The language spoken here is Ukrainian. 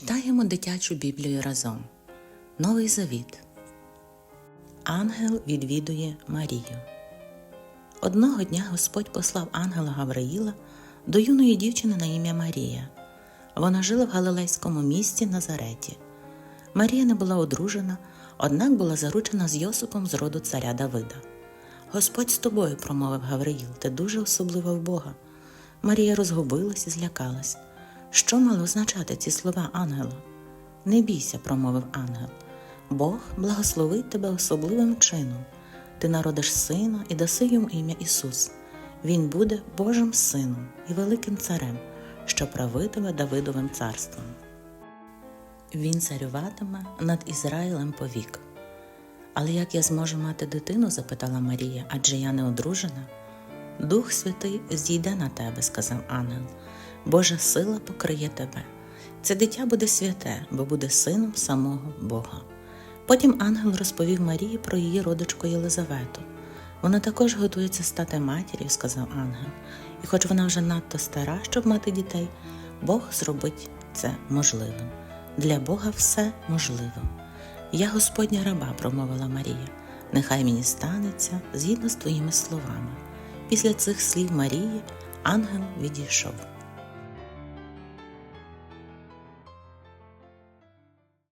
Читаємо дитячу Біблію разом. Новий Завіт. Ангел відвідує Марію. Одного дня Господь послав ангела Гавраїла до юної дівчини на ім'я Марія. Вона жила в галилейському місті Назареті. Марія не була одружена, однак була заручена з Йосипом з роду царя Давида. Господь з тобою, промовив Гавриїл, ти дуже особлива в Бога. Марія розгубилась і злякалась. Що мали означати ці слова ангела? Не бійся, промовив ангел. Бог благословить тебе особливим чином. Ти народиш сина і даси йому ім'я Ісус. Він буде Божим сином і великим царем, що правитиме Давидовим царством. Він царюватиме над Ізраїлем повік. Але як я зможу мати дитину? запитала Марія, адже я не одружена. Дух Святий зійде на тебе, сказав ангел. Божа сила покриє тебе. Це дитя буде святе, бо буде сином самого Бога. Потім ангел розповів Марії про її родичку Єлизавету. Вона також готується стати матір'ю, сказав ангел, і хоч вона вже надто стара, щоб мати дітей, Бог зробить це можливим. Для Бога все можливо. Я Господня раба, промовила Марія, нехай мені станеться згідно з твоїми словами. Після цих слів Марії ангел відійшов.